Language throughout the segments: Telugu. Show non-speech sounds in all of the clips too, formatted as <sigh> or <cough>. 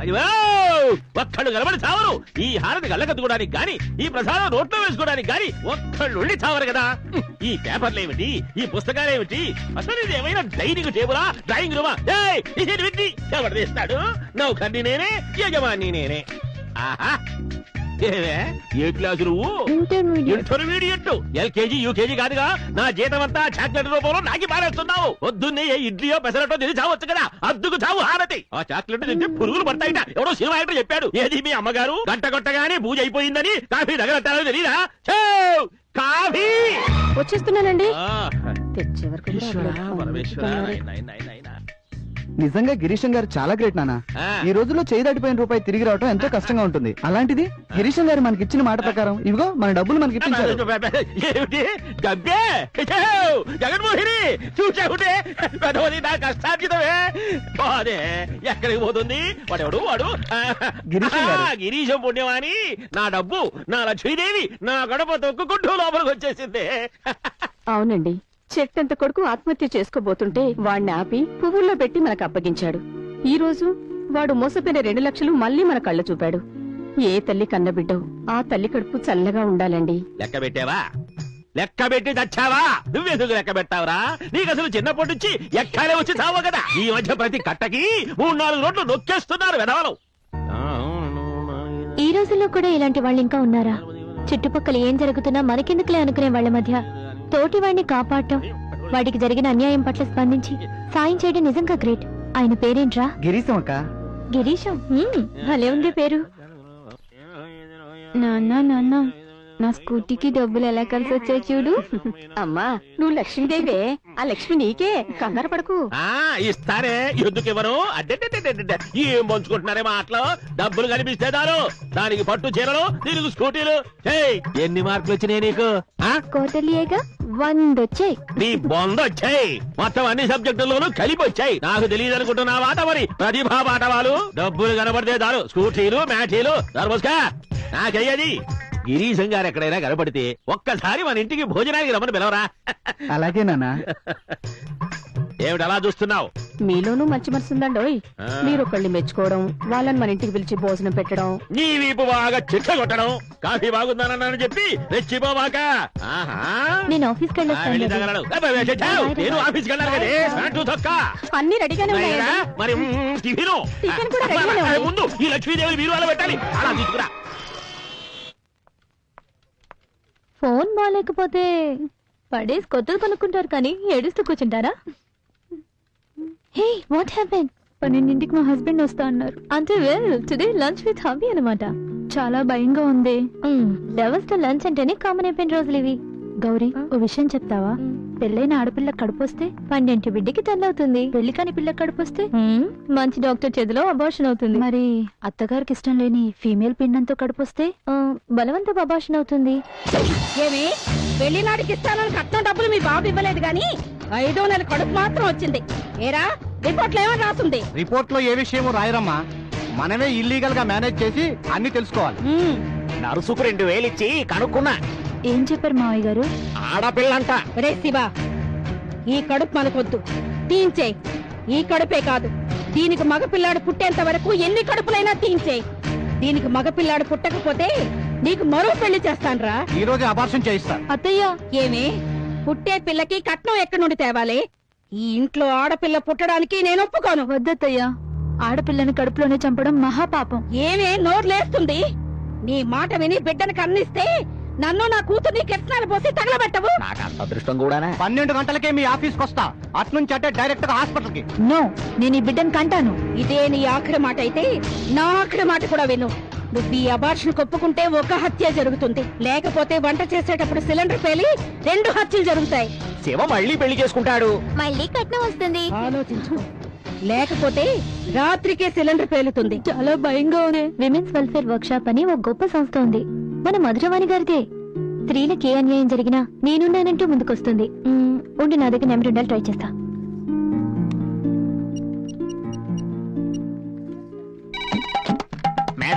అయ్యో! ఒక్కళ్ళు కలబడి చావరు. ఈ హారతి కళ్ళకద్దుకోవడానికి గాని ఈ ప్రసాదం నోట్లో వేసుకోవడానికి గాని ఒక్కళ్ళు ఉండి చావరు కదా. ఈ పేపర్లు ఏమిటి ఈ పుస్తకాలు ఏమిటి అసలు ఇది ఏమైనా డైనింగ్ టేబులా? డ్రాయింగ్ రూమా? ఇది ఎవరు తీస్తాడు? నౌకర్ని నేనే యజమాని నేనే. ఆహా! ఏవే ఏ క్లాసు నువ్వు? ఇంటర్మీడియట్ ఇంటర్మీడియట్ ఎల్కేజీ యూకేజీ కాదుగా. నా జీతం అంతా చాక్లెట్ రూపంలో నాకి పారేస్తున్నావు. పొద్దున్నే ఏ ఇడ్లీయో పెసరటో తిని చావచ్చు కదా. అద్దుకు చావు హారతి. ఆ చాక్లెట్ తింటే పురుగులు పడతాయిట. ఎవడో సినిమా యాక్టర్ చెప్పాడు. ఏది మీ అమ్మగారు? గంట కొట్టగానే పూజ అయిపోయిందని కాఫీ దగ్గర తెలీదా! కాఫీ! వచ్చేస్తున్నానండి. తెచ్చే వరకు. పరమేశ్వరా, నిజంగా గిరీశం గారు చాలా గ్రేట్ నాన్న ఆ. ఈ రోజుల్లో చేయి దాటిపోయిన రూపాయి తిరిగి రావడం ఎంతో కష్టంగా ఉంటుంది. అలాంటిది గిరీశం గారు మనకి ఇచ్చిన మాట ప్రకారం ఇదిగో మన డబ్బులు మనకి ఇప్పించారు. ఏమిటి? గబ్బే ఛే! జగన్మోహిని చూసావుటే పెదవది నా కష్టార్జితమే. ఎక్కడికి పోతుంది? వాడెవడు? వాడు ఆ, గిరీశం గారు. ఆ, గిరీశం పుణ్యమాని నా డబ్బు నా లక్ష్మీదేవి నా గడప తొక్కుకుంటూ లోపలికి వచ్చేసింది. అవునండి. చెట్టంత కొడుకు ఆత్మహత్య చేసుకోబోతుంటే వాణ్ణి ఆపి పువ్వుల్లో పెట్టి మనకు అప్పగించాడు. ఈ రోజు వాడు మోసపోయిన రెండు లక్షలు మళ్ళీ మన కళ్ళ చూపాడు. ఏ తల్లి కన్నబిడ్డో ఆ తల్లి కడుపు చల్లగా ఉండాలండి. లెక్క పెట్టావా? లెక్క పెట్టి చచ్చావా? నువ్వెందుకు లెక్క పెట్టావురా? నీకు అసలు చిన్నప్పటి నుంచి ఎక్కాలే వచ్చి చావు కదా? ఈ మధ్య ప్రతి కట్టకి మూడు నాలుగు రోడ్లు నొక్కేస్తున్నారు వెనవలం ఈ రోజుల్లో కూడా ఇలాంటి వాళ్ళు ఇంకా ఉన్నారా? చుట్టుపక్కల ఏం జరుగుతున్నా మనకెందుకులే అనుకునే వాళ్ళ మధ్య? తోటి వాడిని కాపాడటం వాడికి జరిగిన అన్యాయం పట్ల స్పందించి సాయం చేయడం నిజంగా గ్రేట్. ఆయన పేరేంట్రా? గిరీశం అక్క. గిరీశం? హ్మ్, భలే ఉంది పేరు. నాన్న నాన్న నా స్కూటీకి డబ్బులు ఎలా కలిసి వచ్చాయి చూడు. అమ్మా నువ్వు లక్ష్మీదేవే ఆ లక్ష్మి నీకే. కంగారు పడకు. ఆ ఇస్తారే. ఎందుకు అడ్డెడ్డెడ్డెడ్డెడ్డె. ఏం పంచుకుంటున్నారే మాటలు? డబ్బులు కనిపిస్తే దారు దానికి పట్టు చీరలు దీనికి స్కూటీలు. ఏయ్, ఎన్ని మార్కులు వచ్చినాయి నీకు? ఆ? కోటలియేగా వంద వచ్చాయి నీ బొంద వచ్చాయి మొత్తం అన్ని సబ్జెక్టుల్లోనూ కలిపి వచ్చాయి. నాకు తెలియదు అనుకుంటున్నావాట మరి. ప్రతిభా పాఠవాలు. డబ్బులు కనబడితే దారు స్కూటీలు మ్యాచీలు. దర్బస్కా నాకయ్యది. గిరీశం గారు ఎక్కడైనా కనబడితే ఒక్కసారి మన ఇంటికి భోజనానికి రమ్మని పిలవరా. అలాగే నాన్న. <laughs> ఏమిటి అలా చూస్తున్నావు? మీలోనూ మంచి మనసు ఉందండోయ్ ఆ. మీరు ఒకళ్ళని మెచ్చుకోవడం వాళ్ళని మన ఇంటికి పిలిచి భోజనం పెట్టడం. నీ వీపు బాగా చిట్ట కొట్టడం. కాఫీ బాగుందనని చెప్పి రెచ్చిపోవాక. నేను ఆఫీస్కి ఆ, వెళ్ళి వెళ్ళొస్తాను తగలడు. అబ్బే, చే, చే, నేను ఆఫీస్కి వెళ్ళాలి కదే అంటూ తొక్క. అన్ని రెడీగానే మరి మ్, టిఫిను. టిఫిన్ కూడా అబ్బా, రెడీగానే ఉంది. ముందు ఈ లక్ష్మీదేవి మీరు అలా పెట్టాలి. అలా తీసుకురా. ఫోన్ బాగాలేకపోతే పడేసి కొత్తది కొనుక్కుంటారు కానీ ఏడుస్తూ కూర్చుంటారా? హే వాట్ హ్యాపెన్ పన్నెండింటికి మా హస్బెండ్ వస్తా అన్నారు. అంటే well today lunch with hubby అనమాట చాలా భయంగా ఉంది. లవర్స్తో లంచ్ అంటేనే కామన్ అయిపోయిన రోజులు ఇవి. గౌరీ ఓ విషయం చెప్తావా? పెళ్ళైన ఆడపిల్ల కడుపొస్తే పన్నెంటి బిడ్డకి తెల్లవుతుంది. పెళ్ళి కాని పిల్ల కడుపొస్తే? మంచి డాక్టర్ చేతిలో అబార్షన్ అవుతుంది. మరి అత్తగారికి ఇష్టం లేని ఫీమేల్ పిండంతో కడుపొస్తే? బలవంత అబార్షన్ అవుతుంది. ఏమి? వెళ్ళినాడికి ఇస్తానని కట్నం డబ్బులు మీ బాబు ఇవ్వలేదు గాని ఐదో నెల కడుపు మాత్రం వచ్చింది. ఏరా రిపోర్ట్లో ఏమని రాస్తుంది రిపోర్ట్లో ఏ విషయమో రాయరమ్మా. మనమే ఇల్లీగల్గా మేనేజ్ చేసి అన్ని తెలుసుకోవాలి. నరుసుకు రెండు వేలు ఇచ్చి కనుక్కున్నా. ఏం చెప్పారు మావయ్య గారు? ఆడపిల్లంట. రే శివ ఈ కడుపు మనకొద్దు. తీయించే ఈ కడుపే కాదు. దీనికి మగపిల్లాడు పుట్టేంత వరకు ఎన్ని కడుపులైనా తీయించే దీనికి మగపిల్లాడు పుట్టకపోతే నీకు మరో పెళ్ళి చేస్తాన్రా. ఈ రోజు అబార్షన్ చేయిస్తారు అత్తయ్య ఏమి? పుట్టే పిల్లకి కట్నం ఎక్కడి నుండి తేవాలి? ఈ ఇంట్లో ఆడపిల్ల పుట్టడానికి నేను ఒప్పుకోను. వద్దత్తయ్య ఆడపిల్లని కడుపులోనే చంపడం మహాపాపం. ఏమే నోర్లేస్తుంది? నీ మాట విని బిడ్డను కన్నిస్తే నన్ను నా కూతుర్ని కెట్నాలు పోసి తగలబెట్టవు. నాకు అంత అదృష్టం కూడానా? పన్నెండు గంటలకే మీ ఆఫీస్కి వస్తా. అట్నుంచి అంటే డైరెక్ట్గా హాస్పిటల్కి నో నేను ఈ బిడ్డను కంటాను. ఇదే నీ ఆఖరి మాట అయితే నా ఆఖరి మాట కూడా విను. నువ్వు ఈ అబార్షన్ కొప్పుకుంటే ఒక హత్య జరుగుతుంది. లేకపోతే వంట చేసేటప్పుడు సిలిండర్ పేలి రెండు హత్యలు జరుగుతాయి. శివ మళ్ళీ పెళ్ళి చేసుకుంటాడు. మళ్ళీ కట్నం వస్తుంది. ఆలోచించు. లేకపోతే రాత్రికే సిలిండర్ పేలుతుంది. చాలా భయంగా ఉంది. విమెన్స్ వెల్ఫేర్ వర్క్ షాప్ అని ఒక గొప్ప సంస్థ ఉంది. మన మధురవాణి గారిదే. స్త్రీలకు ఏ అన్యాయం జరిగినా నేనున్నానంటూ ముందుకొస్తుంది. ఉండు నా దగ్గర నెంబర్ ఉండాలి ట్రై చేస్తా.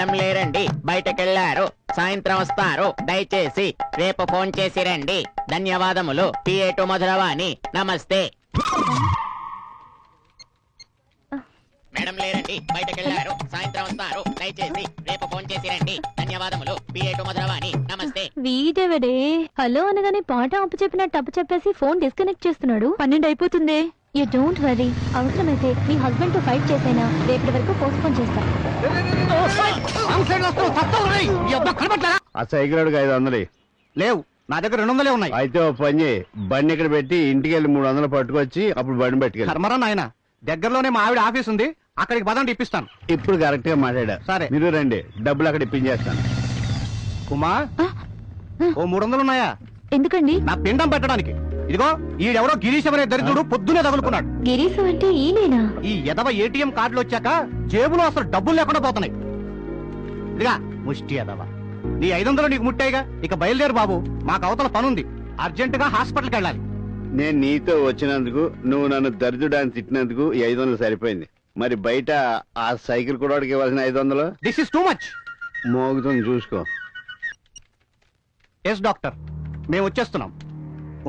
మేడం లేరండి. బయటకెళ్ళారు. సాయంత్రం వస్తారు. దయచేసి రేపు ఫోన్ చేసి రండి. ధన్యవాదములు. పిఏటు మధురవాణి. నమస్తే. మేడం లేరండి. బయటకెళ్ళారు. సాయంత్రం వస్తారు. దయచేసి రేపు ఫోన్ చేసి రండి. ధన్యవాదములు. పిఏటు మధురవాణి. నమస్తే. వీడెవడే? హలో అనగానే పాట అప్పు చెప్పినట్టు అప్పు చెప్పేసి ఫోన్ డిస్కనెక్ట్ చేస్తున్నాడు. పన్నెండు అయిపోతుంది. You don't worry. అవసరమైతే మీ హస్బెండ్తో ఫైట్ చేసైనా రేపటి వరకు పోస్ట్పోన్ చేస్తా. ఆ సైకిల్ ఐదు వందలు. లేవు. నా దగ్గర రెండు వందలే ఉన్నాయి. అయితే ఓ పని బండి ఇక్కడ పెట్టి ఇంటికి వెళ్ళి మూడు వందలు పట్టుకొచ్చి అప్పుడు బండి పెట్టుకెళ్ళి. కర్మరా నాయన దగ్గరలోనే మా ఆవిడ ఆఫీస్ ఉంది. అక్కడికి పదండి ఇప్పిస్తాను. ఇప్పుడు కరెక్ట్గా మాట్లాడా? సరే. మీరు రండి. డబ్బులు అక్కడ ఇప్పించేస్తాను. కుమా ఓ మూడు వందలు ఉన్నాయా? ఎందుకండి? నా పిండం పెట్టడానికి. ఇదిగో ఈడెవరో గిరీశ్ అనే దరిద్రుడు పొద్దునే తగులుకున్నాడు. గిరీశం అంటే ఈయనేనా? ఈ ఎదవ ఏటీఎం కార్డులు వచ్చాక జేబులో అసలు డబ్బులు లేకుండా పోతున్నాయి. ఇదిగా ముష్టి ఎదవ నీ ఐదు వందలు నీకు ముట్టాయిగా ఇక బయలుదేరు బాబు. మాకు అవతల పనుంది. అర్జెంట్గా హాస్పిటల్కి వెళ్ళాలి. నేను నీతో వచ్చినందుకు నువ్వు నన్ను దరిద్రుడాన్ని తిట్టినందుకు ఈ ఐదు వందలు సరిపోయింది. మరి బయట ఆ సైకిల్ కూడా ఇవ్వాల్సిన ఐదు వందలు దిస్ ఇస్ టూ మచ్ మోగుతుంది చూసుకో. ఎస్ డాక్టర్ మేము వచ్చేస్తున్నాం.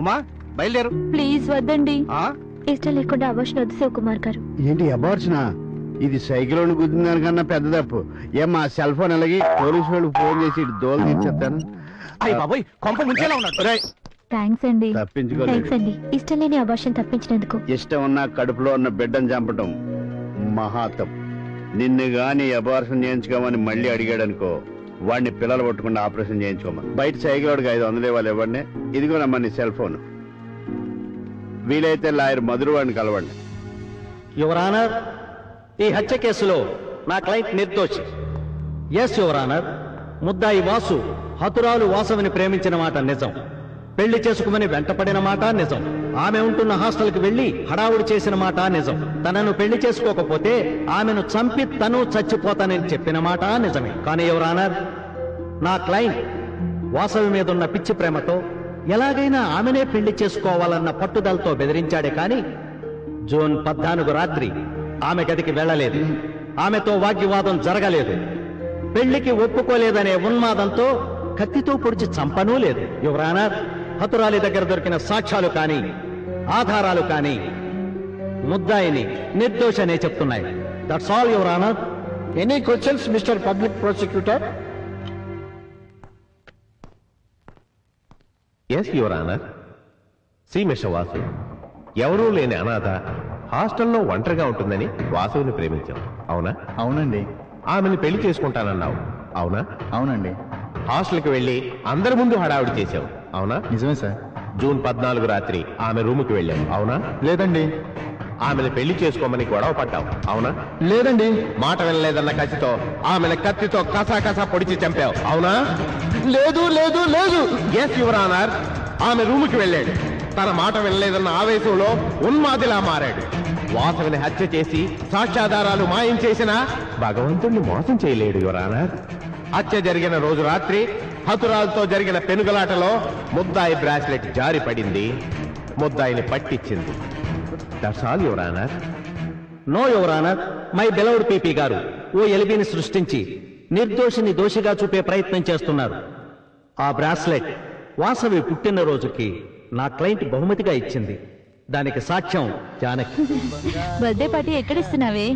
ఉమా బయలుదేరు. ప్లీజ్ వద్దండి. ఆ? ఇష్టం లేకుండా అవర్షన్ వద్దు శివకుమార్ గారు. ఏంటి అబార్చిన ఇది సైకిల్ గుద్దిన దానికన్నా పెద్ద తప్పు. ఏం మా సెల్ ఫోన్ అలాగే పోలీసు వాళ్ళకి ఫోన్ చేసి దోలు తీర్చేస్తాను అయ్యి బాబోయ్ కొంప ముంచేలా ఉన్నాడు. రేయ్, థ్యాంక్స్ అండి. తప్పించుకోలేదు. థ్యాంక్స్ అండి. ఇష్టం లేని తప్పించినందుకు. ఇష్టం ఉన్న కడుపులో ఉన్న బిడ్డను చంపటం మహాతం నిన్ను గాని అబార్షన్ చేయించుకోమని మళ్ళీ అడిగాడనుకో వాడిని పిల్లలు పట్టకుండా ఆపరేషన్ చేయించుకోమని. బయట సైకిల్ వాడికి ఐదు వందలు ఇవ్వాలి ఇవ్వండి ఇదిగోనమ్మా నీ సెల్ ఫోన్. వీలైతే లాయర్ మధురవాడిని కలవండి. యువర్ ఆనర్ ఈ హత్య కేసులో నా క్లయింట్ నిర్దోషి. ఎస్ యువర్ ఆనర్ ముద్దాయి వాసు హతురాలు వాసవిని ప్రేమించిన మాట నిజం. పెళ్ళి చేసుకుమని వెంటపడిన మాట నిజం. ఆమె ఉంటున్న హాస్టల్కి వెళ్ళి హడావుడి చేసిన మాట నిజం. తనను పెళ్ళి చేసుకోకపోతే ఆమెను చంపి తను చచ్చిపోతానని చెప్పిన మాట నిజమే. కానీ ఎవరానర్ నా క్లయింట్ వాసవి మీదున్న పిచ్చి ప్రేమతో ఎలాగైనా ఆమెనే పెళ్ళి చేసుకోవాలన్న పట్టుదలతో బెదిరించాడే కాని జూన్ పద్నాలుగు రాత్రి ఆమె గదికి వెళ్ళలేదు. ఆమెతో వాగ్వివాదం జరగలేదు. పెళ్ళికి ఒప్పుకోలేదనే ఉన్మాదంతో కత్తితో పొడిచి చంపనూ లేదు. యువరానాథ్ హతురాలి దగ్గర దొరికిన సాక్ష్యాలు కాని ఆధారాలు కాని ముద్దాయిని నిర్దోషనే చెప్తున్నాయి. That's all your honour any questions mister public prosecutor yes your honour శ్రీమిష Vasu ఎవరూ లేని అనాథ హాస్టల్లో ఒంటరిగా ఉంటుందని వాసువుని ప్రేమించాం. అవునా? అవునండి. ఆమెను పెళ్ళి చేసుకుంటానన్నావు. అవునా? అవునండి. హాస్టల్కి వెళ్ళి అందరి ముందు హడావిడి చేశావు. అవునా? నిజమే సార్. జూన్ పద్నాలుగు రాత్రి ఆమె రూముకి వెళ్ళావు. అవునా? లేదండి. ఆమెను పెళ్ళి చేసుకోమని గొడవ పడ్డావు అవునా? లేదండి. మాట వినలేదన్న కసితో ఆమెను కత్తితో కసా కసా పొడిచి చంపావు అవునా? లేదు లేదు లేదు. ఎస్ యువర్ ఆనర్ ఆమె రూముకి వెళ్ళాడు. తన మాట వినలేదన్న ఆవేశంలో ఉన్మాదిలా మారాడు. వాసవిని హత్య చేసి సాక్ష్యాధారాలు మాయం చేసిన భగవంతుణ్ణి మోసం చేయలేడు యువర్ ఆనర్ హత్య జరిగిన రోజు రాత్రి హతురాలతో జరిగిన పెనుగలాటలో ముద్దాయి బ్రాస్లెట్ జారి పడింది ముద్దాయిని పట్టించింది. That's all your honour no your honour my beloved PP గారు ఓ ఎలిబిని సృష్టించి నిర్దోషిని దోషిగా చూపే ప్రయత్నం చేస్తున్నారు. ఆ బ్రాస్లెట్ వాసవి పుట్టినరోజుకి నా క్లయింట్ బహుమతిగా ఇచ్చింది. దానికి సాక్ష్యం జానకి. బర్త్డే పార్టీ ఎక్కడ ఇస్తున్నావే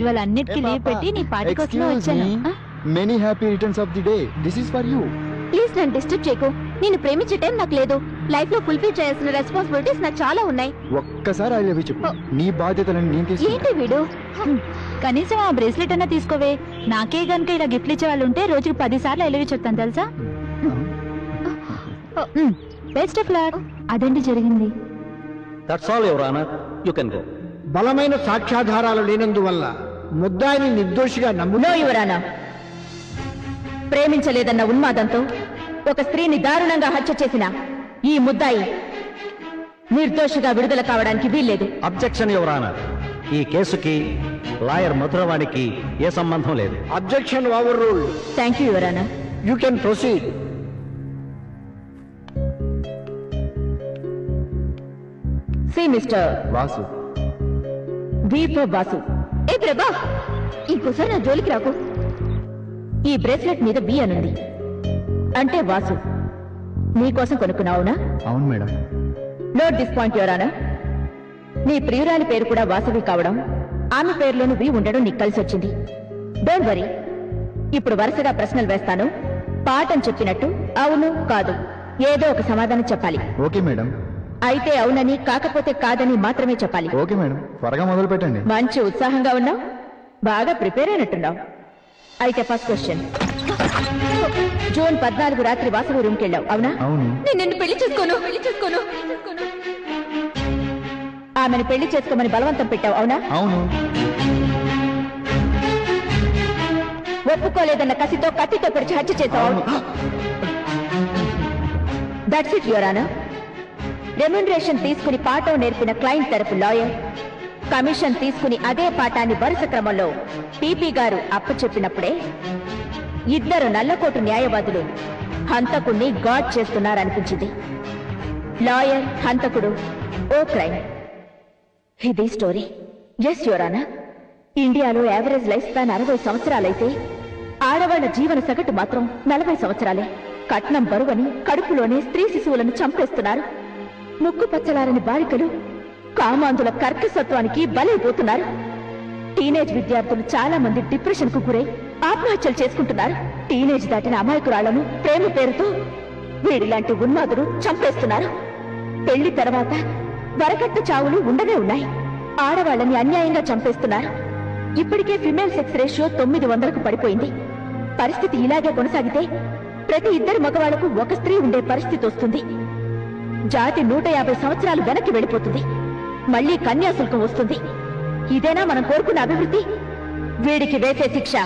ఇవాళ అన్నిటికీ లీవ్ పెట్టి నీ పార్టీ కోసమే వచ్చాను? Many happy returns of the day this is for you please నన్ను డిస్టర్బ్ చేయకు. నేను ప్రేమించే టైం నాకు లేదు. లైఫ్లో ఫుల్ఫిల్ చేయాల్సిన రెస్పాన్సిబిలిటీస్ నాకు చాలా ఉన్నాయి. ఒక్కసారి ఐ లవ్ చెప్పు. నీ బాధ్యతలను నేను ఏంటి వీడు? కనీసం ఆ బ్రేస్లెట్ అన్నా తీసుకోవే. నాకే గనుక ఇలా గిఫ్ట్లు ఇచ్చే వాళ్ళు ఉంటే రోజుకి పది సార్లు ఎలివి చెప్తాను తెలుసా? బెస్ట్ ఆఫ్ లక్ అదండి జరిగింది. That's all your honour you can go బలమైన సాక్ష్యాధారాలు లేనందువల్ల ముద్దాయిని నిర్దోషిగా నమ్ము నో యువరానా ప్రేమించలేదన్న ఉన్మాదంతో ఒక స్త్రీని దారుణంగా హత్య చేసిన ఈ ముద్దాయి నిర్దోషిగా విడుదల కావడానికి వీల్లేదు. అబ్జెక్షన్ యువరానర్ ఈ కేసుకి లాయర్ మధురవాణికి ఏ సంబంధం లేదు. Objection overrule thank you your honour you can proceed see mister Vasu వీపో బాసు ఏ ప్రభా ఇంకోసారి నా జోలికి రాకు. ఈ బ్రేస్లెట్ మీద బి అనుంది. అంటే వాసు నీకోసం కొనుక్కున్నావునా? అవును మేడం. నోట్ దిస్ పాయింట్ నీ ప్రియురాలి పేరు కూడా వాసవి కావడం ఆమె పేరులోను వి ఉండడం నీకు కలిసి వచ్చింది. Don't worry. ఇప్పుడు వరుసగా ప్రశ్నలు వేస్తాను. పాఠం చెప్పినట్టు అవును కాదు. ఏదో ఒక సమాధానం చెప్పాలి. Okay madam. అయితే అవునని కాకపోతే కాదని మాత్రమే చెప్పాలి. Okay madam. త్వరగా మొదలు పెట్టండి మంచి ఉత్సాహంగా ఉన్నావు. బాగా ప్రిపేర్ అయినట్టున్నావు. అయితే ఫస్ట్ క్వశ్చన్ జూన్ పద్నాలుగు రాత్రి వాసవి రూమ్కి వెళ్ళావు అవునా? అవును. నేను నిన్ను పెళ్ళి చేసుకోను. పెళ్ళి చేసుకోను ఆమెను పెళ్ళి చేసుకోమని బలవంతం పెట్టావు అవునా? అవును. ఒప్పుకోలేదన్న కసితో కత్తితో పొడిచి హత్య చేశావు అవును. దట్స్ ఇట్ యువరానా రెమ్యునరేషన్ తీసుకుని పాఠం నేర్పిన క్లయింట్ తరపు లాయర్ కమిషన్ తీసుకుని అదే పాఠాన్ని వరుస క్రమంలో టీపీ గారు అప్పచెప్పినప్పుడే ఇద్దరు నల్లకోటు న్యాయవాదులు హంతకుణ్ణి గాడ్ చేస్తున్నారనిపించింది. లాయర్ హంతకుడు ఓ క్రైమ్. ఇది స్టోరీ. ఎస్ యోరానా ఇండియాలో యావరేజ్ లైఫ్ స్పాన్ అరవై సంవత్సరాలైతే ఆడవాళ్ళ జీవన సగటు మాత్రం నలభై సంవత్సరాలే. కట్నం బరువని కడుపులోనే స్త్రీ శిశువులను చంపేస్తున్నారు. ముక్కు పచ్చలారని బాలికలు కామాంధుల కర్కసత్వానికి బలైపోతున్నారు. టీనేజ్ విద్యార్థులు చాలా మంది డిప్రెషన్కు గురై ఆత్మహత్యలు చేసుకుంటున్నారు. టీనేజ్ దాటిన అమాయకురాళ్ళను ప్రేమ పేరుతో వీడిలాంటి ఉన్మాదులు చంపేస్తున్నారు. పెళ్ళి తర్వాత వరకట్టు చావులు ఉండనే ఉన్నాయి. ఆడవాళ్ళని అన్యాయంగా చంపేస్తున్నారు. ఇప్పటికే ఫిమేల్ సెక్స్ రేషియో తొమ్మిది వందలకు పడిపోయింది. పరిస్థితి ఇలాగే కొనసాగితే ప్రతి ఇద్దరు మగవాళ్ళకు ఒక స్త్రీ ఉండే పరిస్థితి వస్తుంది. జాతి నూట యాభై సంవత్సరాలు వెనక్కి వెళ్ళిపోతుంది. మళ్ళీ కన్యాశుల్కం వస్తుంది. ఇదేనా మనం కోరుకున్న అభివృద్ధి? వీడికి వేసే శిక్ష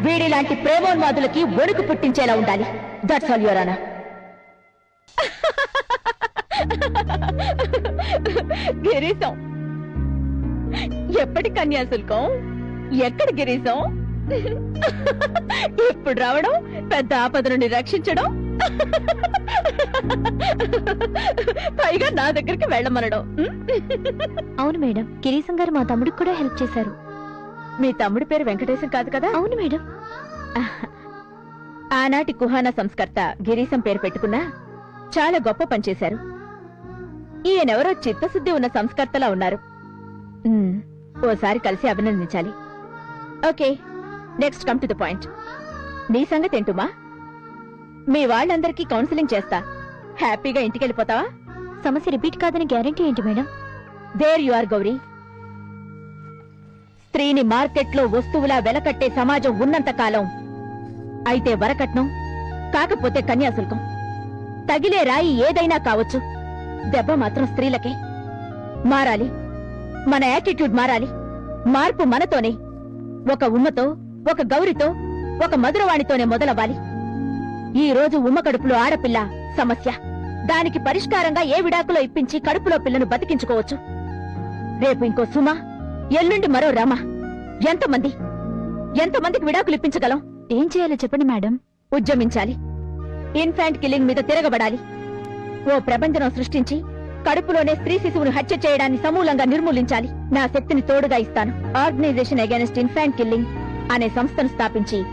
వీడిలాంటి ప్రేమోన్మాదులకి వణుకు పుట్టించేలా ఉండాలి. That's all your honour Girisham. ఎప్పటి కన్యాశుల్కం? ఎక్కడ గిరీశం? ఇప్పుడు రావడం పెద్ద ఆపద నుండి రక్షించడం పైగా నా దగ్గరికి వెళ్ళమనడం. అవును మేడం గిరీశం గారు మా తమ్ముడికి కూడా హెల్ప్ చేశారు. మీ తమ్ముడి పేరు వెంకటేశం కాదు కదా? అవును మేడం. ఆనాటి కుహానా సంస్కర్త గిరీశం పేరు పెట్టుకున్నా చాలా గొప్ప పనిచేశారు ఈయనెవరో చిత్తశుద్ధి ఉన్న సంస్కర్తలా ఉన్నారు. ఓసారి కలిసి అభినందించాలి. Okay next come to the point. నీ సంగతి ఏంటుమా? మీ వాళ్ళందరికీ కౌన్సిలింగ్ చేస్తా. హ్యాపీగా ఇంటికి వెళ్ళిపోతావా సమస్య రిపీట్ కాదని గ్యారంటీ ఏంటి madam? There you are Gauri స్త్రీని మార్కెట్లో వస్తువులా వెలకట్టే సమాజం ఉన్నంత కాలం అయితే వరకట్నం కాకపోతే కన్యాశుల్కం. తగిలే రాయి ఏదైనా కావచ్చు. దెబ్బ మాత్రం స్త్రీలకే. మారాలి. మన యాటిట్యూడ్ మారాలి. మార్పు మనతోనే. ఒక ఉమ్మతో ఒక గౌరితో ఒక మధురవాణితోనే మొదలవ్వాలి. ఈ రోజు ఉమ్మ కడుపులో ఆడపిల్ల సమస్య. దానికి పరిష్కారంగా ఏ విడాకులో ఇప్పించి కడుపులో పిల్లను బతికించుకోవచ్చు. రేపు ఇంకో సుమ ఎల్లుండి మరో రామ. ఎంతమంది? ఎంతమందికి విడాకులు ఇప్పించగలం? ఏం చేయాలో చెప్పండి మేడం. ఉద్యమించాలి. ఇన్ఫాంట్ కిల్లింగ్ మీద తిరగబడాలి. ఓ ప్రబంధనం సృష్టించి కడుపులోనే స్త్రీ శిశువును హత్య చేయడాన్ని సమూలంగా నిర్మూలించాలి. నా శక్తిని తోడుగా ఇస్తాను. ఆర్గనైజేషన్ అగేనెస్ట్ ఇన్ఫాంట్ కిల్లింగ్ అనే సంస్థను స్థాపించి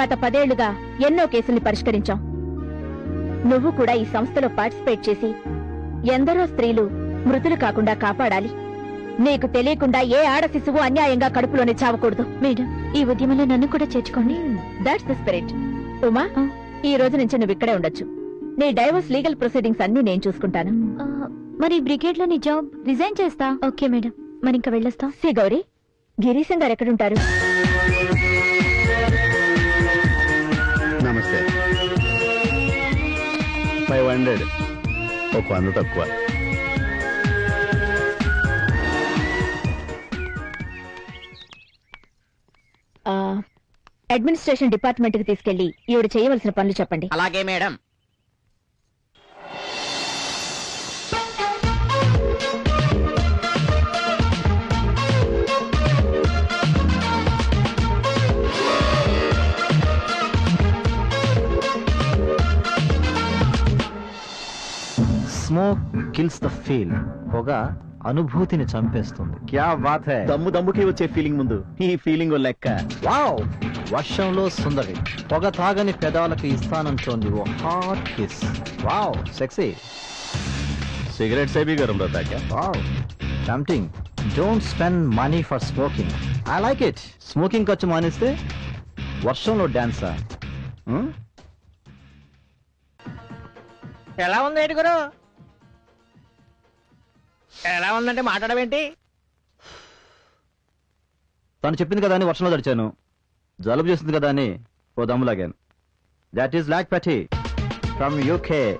గత పదేళ్ళుగా ఎన్నో కేసుల్ని పరిష్కరించాం. నువ్వు కూడా ఈ సంస్థలో పార్టిసిపేట్ చేసి ఎందరో స్త్రీలు మృతులు కాకుండా కాపాడాలి. నీకు తెలియకుండా ఏ ఆడ శిశువు అన్యాయంగా కడుపులోనే చావకూడదు. మేడం ఈ ఉద్యమంలో నన్ను కూడా చేర్చుకోండి. That's the spirit Uma. ఈ రోజు నుంచి నువ్వు ఇక్కడే ఉండొచ్చు. నీ డైవర్స్ లీగల్ ప్రొసీడింగ్స్ అన్ని నేను చూసుకుంటాను. మరి బ్రిగేడ్లో నీ జాబ్ రిజైన్ చేస్తా? Okay madam. మరి ఇంకా వెళ్ళొస్తా. సి గౌరీ గిరీశం గారు ఎక్కడుంటారు? Five hundred. ఒక వంద తక్కువ. ఆ, అడ్మినిస్ట్రేషన్ డిపార్ట్మెంట్కి తీసుకెళ్ళి ఈవిడ చేయవలసిన పనులు చెప్పండి. అలాగే madam. Smoke kills the feel పొగ అనుభూతిని చంపేస్తుంది. క్యా బాత్ హై? దమ్ము దమ్ముకి వచ్చే ఫీలింగ్ ముందు. ఈ ఫీలింగ్ లెక్క. వావ్! వర్షంలో సుందరి. పొగ తాగని పెదాలకు ఇస్తానంటోంది ఓ hot kiss. Wow! Sexy. Cigarettes అవి గరం రతాక wow! Tempting don't spend money for smoking. I like it. Smoking ఖర్చు మానేస్తే వర్షంలో డాన్సా. ఎలా ఉంది ఏంటి గురు? ఎలా ఉందంటే మాట్లాడవేంటి? తను చెప్పింది కదా అని వర్షంలో తడిచాను. జలుబు చేసింది కదా అని ఓ దమ్ము లాగాను. దాట్ ఈస్ లాక్ పటి ఫ్రమ్ యూకే